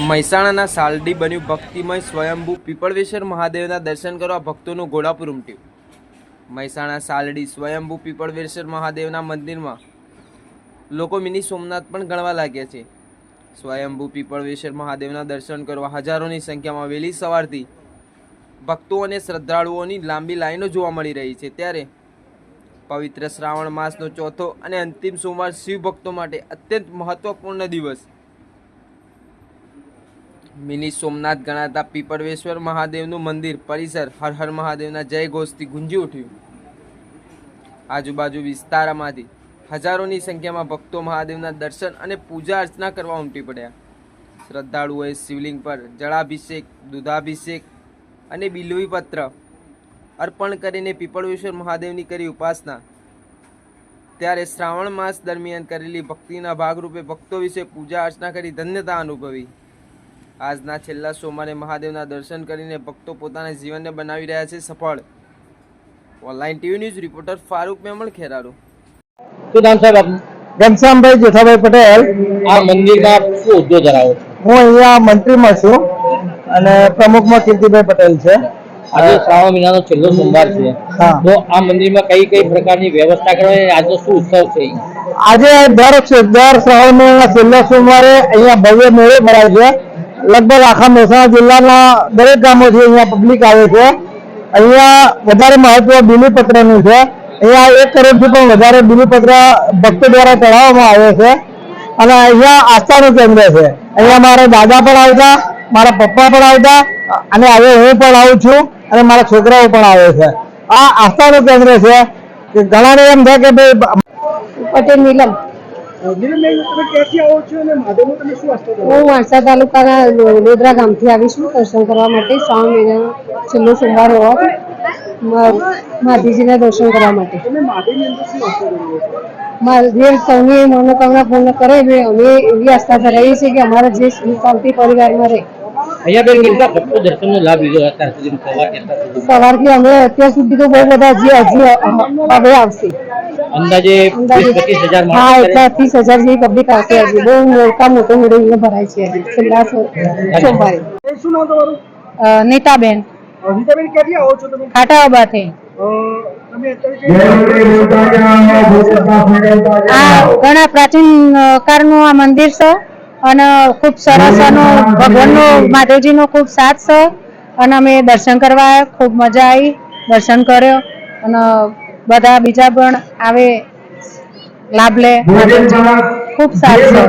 મહેસાણાના સાલડી બન્યું ભક્તિમય સ્વયંભૂ પીપળવેશ્વર મહાદેવના દર્શન કરવા ભક્તોનું ઘોડાપુર ઉમટ્યું. મહેસાણા સાલડી સ્વયંભૂ પીપળવેશ્વર મહાદેવના મંદિરમાં લોકો મિની સોમનાથ પણ ગણવા લાગ્યા છે. સ્વયંભૂ પીપળવેશ્વર મહાદેવના દર્શન કરવા હજારોની સંખ્યામાં વહેલી સવારથી ભક્તો અને શ્રદ્ધાળુઓની લાંબી લાઈનો જોવા મળી રહી છે. ત્યારે પવિત્ર શ્રાવણ માસનો ચોથો અને અંતિમ સોમવાર શિવ ભક્તો માટે અત્યંત મહત્વપૂર્ણ દિવસ મિની સોમનાથ ગણાતા પીપળવેશ્વર મહાદેવનું મંદિર, પરિસર, હર હર મહાદેવના જય ઘોષથી ગુંજી ઉઠ્યું. આજુબાજુ વિસ્તારમાંથી હજારોની સંખ્યામાં ભક્તો મહાદેવના દર્શન અને પૂજા અર્ચના કરવા ઉમટી પડ્યા. શ્રદ્ધાળુઓએ શિવલિંગ પર જળાભિષેક, દૂધાભિષેક અને બિલ્વી પત્ર અર્પણ કરીને પીપળવેશ્વર મહાદેવની કરી ઉપાસના. ત્યારે શ્રાવણ માસ દરમિયાન કરેલી ભક્તિના ભાગરૂપે ભક્તો વિશે પૂજા અર્ચના કરી ધન્યતા અનુભવી. આજના છેલ્લા સોમવારે મહાદેવના દર્શન કરીને ભક્તો પોતાના જીવનને બનાવી રહ્યા છે સફળ. Online TV news reporter Farooq Memon ખેરારો. શું નામ સાહેબ ઘનશ્યામભાઈ જેઠાભાઈ પટેલ. આ મંદિરમાં શું હોદ્દો ધરાવો હું અહીંયા મંત્રીમાં છું અને પ્રમુખમાં કીર્તિભાઈ પટેલ છે. આજે શ્રાવણ મહિનાનો છેલ્લો સોમવાર છે. તો આ મંદિરમાં કઈ કઈ પ્રકારની વ્યવસ્થા કરવાની આજે આજનો શું ઉત્સવ છે? આજે દર દર શ્રાવણ મહિનાના છેલ્લા સોમવારે અહીંયા ભવ્ય મેળો ભરાય છે. લગભગ આખા મહેસાણા જિલ્લાના દરેક ગામોથી અહીંયા પબ્લિક આવે છે. અહીંયા વધારે મહત્વ બિલીપત્રનું છે. અહીંયા એક કરોડથી પણ વધારે બિલીપત્ર ભક્તો દ્વારા ચઢાવવામાં આવે છે. અને અહીંયા આસ્થાનું કેન્દ્ર છે. અહીંયા મારા દાદા પણ આવતા, મારા પપ્પા પણ આવતા, અને હવે હું પણ આવું છું અને મારા છોકરાઓ પણ આવે છે. આ આસ્થાનું કેન્દ્ર છે. કે ઘણાને એમ થાય કે ભાઈ પટેલ નીલમ. હું વાંસદા તાલુકાના વડોદરા ગામથી આવી છું દર્શન કરવા માટે શ્રાવણ મહિના છેલ્લો સોમવાર હોવાથી મા- માતાજીના દર્શન કરવા માટે. જે સૌની મનોકામના પૂર્ણ કરે અમે એવી આસ્થા ધરાવીએ છીએ કે અમારા જે શાંતિ પરિવારમાં રહે અહીંયા બેન કેટલા ભક્તો દર્શનનો લાભ લીધો અત્યાર સુધી સવાર કેટલા સુધી? સવારથી અમે અત્યાર સુધી તો બહુ બધા હજી હજી હવે આવશે. અંદાજે પચીસ હજાર હા એટલા ત્રીસ હજાર જેવી પબ્લિક આવશે હજી. બહુ મોટા મોટો મેળો ભરાય છે હજી. છેલ્લા સોમવારે. શું નામ તમારું? અ, નીતાબેન. ક્યાંથી આવો છો તમે? ખાટાવાબાથી આ ઘણા પ્રાચીન કાળનું આ મંદિર છે. અને ખૂબ સરસ ભગવાનનો માધવજીનો ખૂબ સાથ છે. અને અમે દર્શન કરવા આવ્યા ખૂબ મજા આવી દર્શન કર્યો. અને બધા બીજા પણ આવે લાભ લે. ખૂબ સારું છે.